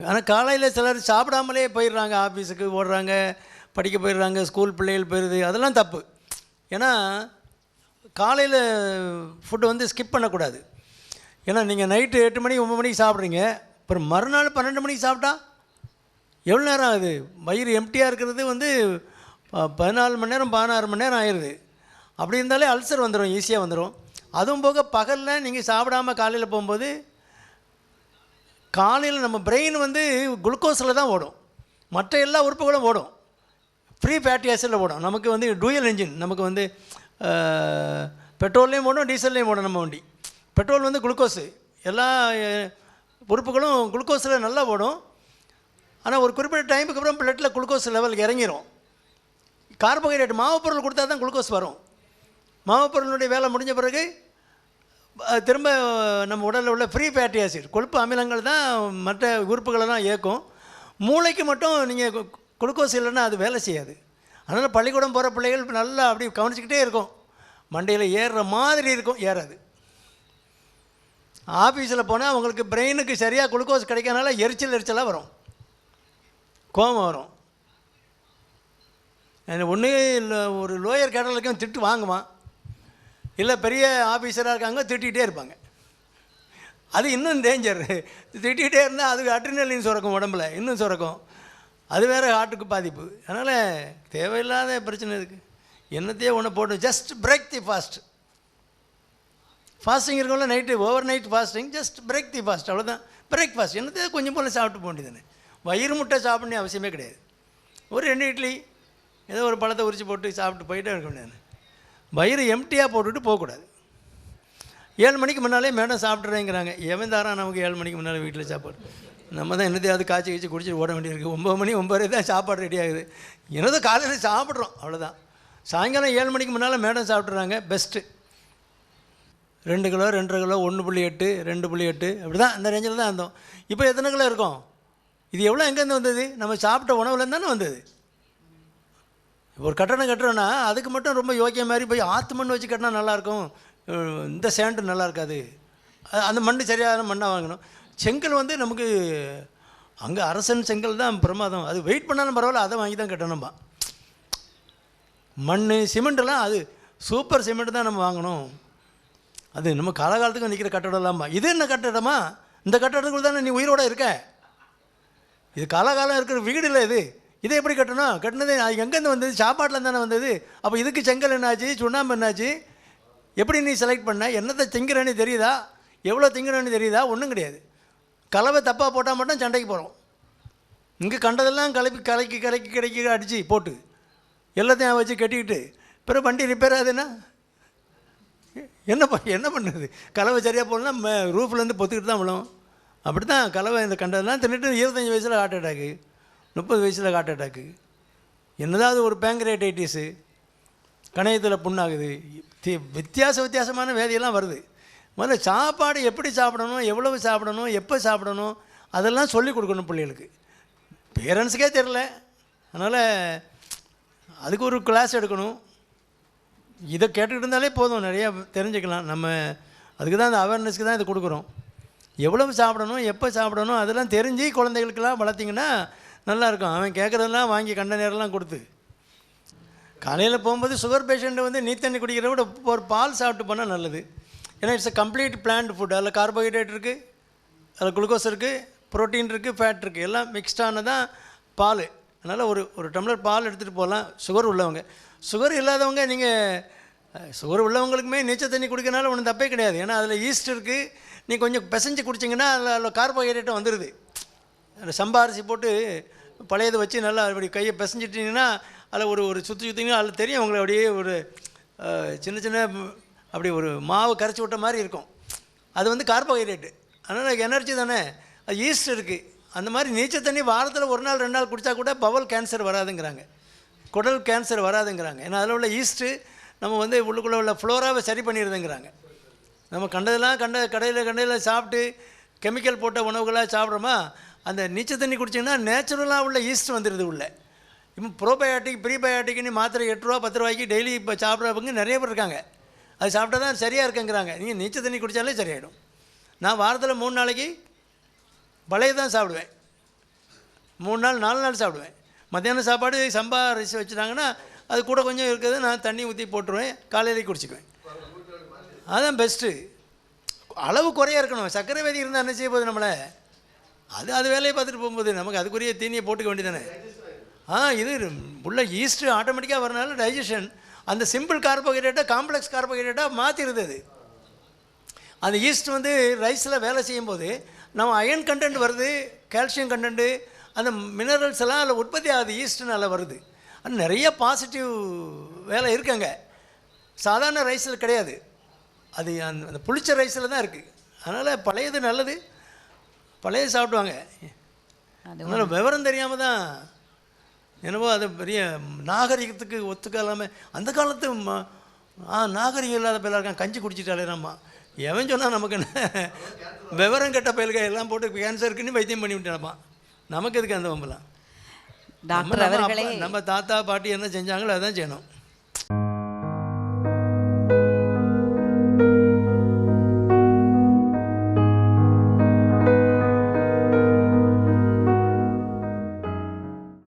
ஆனால் காலையில் சிலர் சாப்பிடாமலே போயிடுறாங்க ஆஃபீஸுக்கு ஓடுறாங்க படிக்க போயிடுறாங்க ஸ்கூல் பிள்ளைகள் போயிடுது அதெல்லாம் தப்பு. ஏன்னா காலையில் ஃபுட்டு வந்து ஸ்கிப் பண்ணக்கூடாது. ஏன்னா நீங்கள் நைட்டு எட்டு மணி ஒம்பது மணிக்கு சாப்பிட்றீங்க அப்புறம் மறுநாள் பன்னெண்டு மணிக்கு சாப்பிட்டா எவ்வளோ நேரம் ஆகுது? வயிறு எம்டியாக இருக்கிறது வந்து ப- பதினாலு மணி நேரம் பதினாறு மணி நேரம் ஆயிடுது அப்படி இருந்தாலே அல்சர் வந்துடும் ஈஸியாக வந்துடும் அதுவும் போக பகலில் நீங்கள் சாப்பிடாம காலையில் போகும்போது காலையில் நம்ம பிரெயின் வந்து குளுக்கோஸில் தான் ஓடும். மற்ற எல்லா உறுப்புகளும் ஓடும். ஃப்ரீ ஃபேட்டி ஆசிடில் ஓடும். நமக்கு வந்து டூயல் என்ஜின் நமக்கு வந்து பெட்ரோல்லையும் ஓடும் டீசல்லையும் ஓடும் நம்ம வண்டி. பெட்ரோல் வந்து குளுக்கோஸு எல்லா உறுப்புகளும் குளுக்கோஸில் நல்லா ஓடும். ஆனால் ஒரு குறிப்பிட்ட டைமுக்கு அப்புறம் பிளட்டில் குளுக்கோஸ் லெவல் இறங்கிரும். கார்போஹைட்ரேட் மாவு பொருள் கொடுத்தா தான் குளுக்கோஸ் வரும். மாவுப்பொருளுடைய வேலை முடிஞ்ச பிறகு திரும்ப நம்ம உடலில் உள்ள ஃப்ரீ ஃபேட்டி ஆசிட் கொழுப்பு அமிலங்கள் தான் மற்ற உறுப்புகளை தான் இயக்கும். மூளைக்கு மட்டும் நீங்கள் குளுக்கோஸ் இல்லைன்னா அது வேலை செய்யாது. அதனால் பள்ளிக்கூடம் போகிற பிள்ளைகள் நல்லா அப்படி கவனிச்சிக்கிட்டே இருக்கும். மண்டையில் ஏறுற மாதிரி இருக்கும் ஏறாது. ஆஃபீஸில் போனால் அவங்களுக்கு பிரெயினுக்கு சரியாக குளுக்கோஸ் கிடைக்கனால எரிச்சல் எரிச்சலாக வரும். கோபம் வரும். ஒன்று இல்லை ஒரு லோயர் கேட்டலுக்கும் திட்டு வாங்குவான். இல்லை பெரிய ஆஃபீஸராக இருக்காங்க திட்டிகிட்டே இருப்பாங்க. அது இன்னும் டேஞ்சர் திட்டிகிட்டே இருந்தால் அதுக்கு அட்ரினலின் சுரக்கும் உடம்புல இன்னும் சுரக்கும். அது வேறு ஹார்ட்டுக்கு பாதிப்பு. அதனால் தேவையில்லாத பிரச்சனை இருக்குது என்னத்தையே ஒன்று போட்டு just break the fast fasting இருக்கவங்கள night over night fasting just break the fast அவ்வளோதான் பிரேக் ஃபாஸ்ட் என்னத்தையே கொஞ்சம் போல் சாப்பிட்டு போக வேண்டியதுன்னு வயிறு முட்டை சாப்பிடணும் அவசியமே கிடையாது. ஒரு ரெண்டு இட்லி ஏதோ ஒரு பழத்தை உரிச்சு போட்டு சாப்பிட்டு போயிட்டே இருக்க வேண்டியது வயிறு எம்டியாக போட்டுட்டு போகக்கூடாது. ஏழு மணிக்கு முன்னாலே மேடம் சாப்பிட்றேங்கிறாங்க எவன் தாரா நமக்கு ஏழு மணிக்கு முன்னால் வீட்டில் சாப்பாடு? நம்ம தான் என்னத்தையாவது காய்ச்சி கீச்சு குடிச்சிட்டு ஓட வேண்டியிருக்கு. ஒம்பது மணி ஒம்பது தான் சாப்பாடு ரெடி ஆகுது. என்னதோ காலையில் சாப்பிட்றோம். அவ்வளோதான் சாயங்காலம் ஏழு மணிக்கு முன்னால் மேடம் சாப்பிட்றாங்க பெஸ்ட்டு ரெண்டு கிலோ ரெண்டரை கிலோ ஒன்று புள்ளி எட்டு ரெண்டு புள்ளி எட்டு. அப்படி தான் அந்த ரேஞ்சில் தான் இருந்தோம். இப்போ எத்தனை கிலோ இருக்கும்? இது எவ்வளோ எங்கேருந்து வந்தது? நம்ம சாப்பிட்ட உணவுலேருந்து தானே வந்தது. ஒரு கட்டணம் கட்டுறோன்னா அதுக்கு மட்டும் ரொம்ப யோக்கிய மாதிரி போய் ஆற்று மண் வச்சு கட்டினா நல்லாயிருக்கும். இந்த சேண்டு நல்லா இருக்காது அந்த மண் சரியான மண்ணாக வாங்கணும். செங்கல் வந்து நமக்கு அங்கே அரசன் செங்கல் தான் பிரமாதம். அது வெயிட் பண்ணாலும் பரவாயில்ல அதை வாங்கி தான் கட்டணும்பா. மண் சிமெண்ட்டெல்லாம் அது சூப்பர் சிமெண்ட் தான் நம்ம வாங்கணும். அது நம்ம காலகாலத்துக்கு நிற்கிற கட்டடம் இல்லாமா இது என்ன கட்டடமா? இந்த கட்டடத்துக்குள்ள தானே நீ உயிரோட இருக்க? இது காலகாலம் இருக்கிற வீடு இல்லை இது. இதை எப்படி கட்டணும்? கட்டினது அது எங்கேருந்து வந்தது? சாப்பாட்டில் தானே வந்தது? அப்போ இதுக்கு செங்கல் என்னாச்சு? சுண்ணாம்பு என்னாச்சு? எப்படி நீ செலக்ட் பண்ண? என்னத்தை திங்கிறேன்னு தெரியுதா? எவ்வளோ திங்கிறேன்னு தெரியுதா? ஒன்றும் கிடையாது. கலவை தப்பாக போட்டால் மட்டும் சண்டைக்கு போகிறோம் இங்கே கண்டதெல்லாம் கலப்பி கலக்கி கலக்கி கிடைக்கி அடித்து போட்டு எல்லாத்தையும் வச்சு கட்டிக்கிட்டு பிறகு வண்டி ரிப்பேர் ஆகுதுன்னா என்ன? என்ன பண்ணுறது கலவை சரியாக போடலன்னா ரூஃப்லேருந்து பொத்துக்கிட்டு தான் விழும். அப்படி தான் கலவை இந்த கண்டதெல்லாம் தின்னுட்டு இருபத்தஞ்சி வயசில் ஹார்ட் அட்டாக்கு முப்பது வயசில் ஹார்ட் அட்டாக்கு என்னதாவது ஒரு பேங்க்ரேட்டைட்டிஸு கணையத்தில் புண்ணாகுது. வித்தியாச வித்தியாசமான வேதியெல்லாம் வருது. முதல்ல சாப்பாடு எப்படி சாப்பிடணும் எவ்வளவு சாப்பிடணும் எப்போ சாப்பிடணும் அதெல்லாம் சொல்லி கொடுக்கணும் பிள்ளைகளுக்கு. பேரண்ட்ஸுக்கே தெரில அதனால் அதுக்கு ஒரு கிளாஸ் எடுக்கணும். இதை கேட்டுக்கிட்டு இருந்தாலே போதும். நிறையா தெரிஞ்சுக்கலாம். நம்ம அதுக்கு தான் இந்த அவேர்னஸ்க்கு தான் இது கொடுக்குறோம். எவ்வளவு சாப்பிடணும் எப்போ சாப்பிடணும் அதெல்லாம் தெரிஞ்சு குழந்தைகளுக்கெல்லாம் வளர்த்திங்கன்னா நல்லாயிருக்கும். அவன் கேட்குறதெல்லாம் வாங்கி கண்ட நேரம்லாம் கொடுத்து. காலையில் போகும்போது சுகர் பேஷண்ட்டு வந்து நீ தண்ணி குடிக்கிறத விட ஒரு பால் சாப்பிட்டு போனால் நல்லது. ஏன்னா it's a complete plant food அதில் கார்போஹைட்ரேட் இருக்குது அதில் குளுக்கோஸ் இருக்குது புரோட்டீன் இருக்குது ஃபேட் இருக்குது எல்லாம் மிக்ஸ்டான தான் பால். அதனால் ஒரு ஒரு டம்ளர் பால் எடுத்துகிட்டு போகலாம் சுகர் உள்ளவங்க. சுகர் இல்லாதவங்க நீங்கள் சுகர் உள்ளவங்களுக்குமே நீச்சல் தண்ணி குடிக்கிறனால ஒன்றும் தப்பே கிடையாது. ஏன்னா அதில் ஈஸ்ட் இருக்குது நீ கொஞ்சம் பிசைஞ்சு குடிச்சிங்கன்னா அதில் அதில் கார்போஹைட்ரேட்டும் வந்துடுது அந்த சம்பா அரிசி போட்டு பழையதை வச்சு நல்லா அப்படி கையை பிசைஞ்சிட்டிங்கன்னா அதில் ஒரு ஒரு சுற்றி சுற்றிங்கன்னா அதில் தெரியும் அவங்களை அப்படியே ஒரு சின்ன சின்ன அப்படி ஒரு மாவு கரைச்சி விட்ட மாதிரி இருக்கும். அது வந்து கார்போஹைட்ரேட்டு. அதனால் எனர்ஜி தானே. அது ஈஸ்ட் இருக்குது அந்த மாதிரி நீச்சல் தண்ணி வாரத்தில் ஒரு நாள் ரெண்டு நாள் குடித்தா கூட பவல் கேன்சர் வராதுங்கிறாங்க. குடல் கேன்சர் வராதுங்கிறாங்க. ஏன்னா அதில் உள்ள ஈஸ்ட்டு நம்ம வந்து உள்ளுக்குள்ளே உள்ள ஃப்ளோராவை சரி பண்ணிடுதுங்கிறாங்க நம்ம கண்டதெல்லாம் கண்ட கடையில் கண்டையில் சாப்பிட்டு கெமிக்கல் போட்ட உணவுகளாக சாப்பிட்றோமா அந்த நீச்சல் தண்ணி குடிச்சிங்கன்னா நேச்சுரலாக உள்ள ஈஸ்ட் வந்துடுது உள்ளே. இப்போ ப்ரோபயோட்டிக் ப்ரீபயோட்டிக்னு மாத்திரை எட்டு ரூபா பத்து ரூபாய்க்கு டெய்லி இப்போ சாப்பிட்றவங்க நிறைய பேர் இருக்காங்க. அது சாப்பிட்டா தான் சரியாக இருக்குங்கிறாங்க. நீங்கள் நீச்சல் தண்ணி குடித்தாலே சரியாயிடும். நான் வாரத்தில் மூணு நாளைக்கு பழைய தான் சாப்பிடுவேன். மூணு நாள் நாலு நாள் சாப்பிடுவேன். மத்தியானம் சாப்பாடு சம்பா ரிசி வச்சுட்டாங்கன்னா அது கூட கொஞ்சம் இருக்கிறது நான் தண்ணி ஊற்றி போட்டுருவேன் காலையிலேயே குடிச்சிக்குவேன். அதுதான் பெஸ்ட்டு அளவு குறையாக இருக்கணும். சர்க்கரை வியாதி இருந்தால் என்ன செய்ய போகுது நம்மளை? அது அது வேலையை பார்த்துட்டு போகும்போது நமக்கு அதுக்குரிய தீனியை போட்டுக்க வேண்டியதானே ஆ இது உள்ள ஈஸ்ட்டு ஆட்டோமேட்டிக்காக வரனால டைஜஷன் அந்த சிம்பிள் கார்போஹைட்ரேட்டாக காம்ப்ளெக்ஸ் கார்போஹைட்ரேட்டாக மாற்றிடுது அது. அந்த ஈஸ்ட் வந்து ரைஸில் வேலை செய்யும்போது நம்ம அயன் கண்டென்ட் வருது கால்சியம் கண்டென்ட்டு அந்த மினரல்ஸ் எல்லாம் அதில் உற்பத்தி ஆகுது ஈஸ்ட்னால வருது. அது நிறைய பாசிட்டிவ் வேலை இருக்குங்க சாதாரண ரைஸில் கிடையாது. அது அந்த அந்த புளிச்ச ரைஸில் தான் இருக்குது அதனால் பழையது நல்லது. பழைய சாப்பிடுவாங்க. அது அதனால் விவரம் தெரியாமல் தான் என்னவோ அது பெரிய நாகரிகத்துக்கு ஒத்துக்கலாமே. அந்த காலத்து ம- ஆ நாகரிகம் இல்லாத பிள்ளை இருக்கான் கஞ்சி குடிச்சிட்டாலே நம்ம. எவன் சொன்னால் நமக்கு என்ன? விவரம் கெட்ட பயல்க எல்லாம் போட்டு கேன்சருக்குன்னு வைத்தியம் பண்ணி விட்டானப்பா நமக்கு எதுக்கு அந்த வம்பலாம்? நம்ம தாத்தா பாட்டி என்ன செஞ்சாங்களோ அதான் செய்யணும்.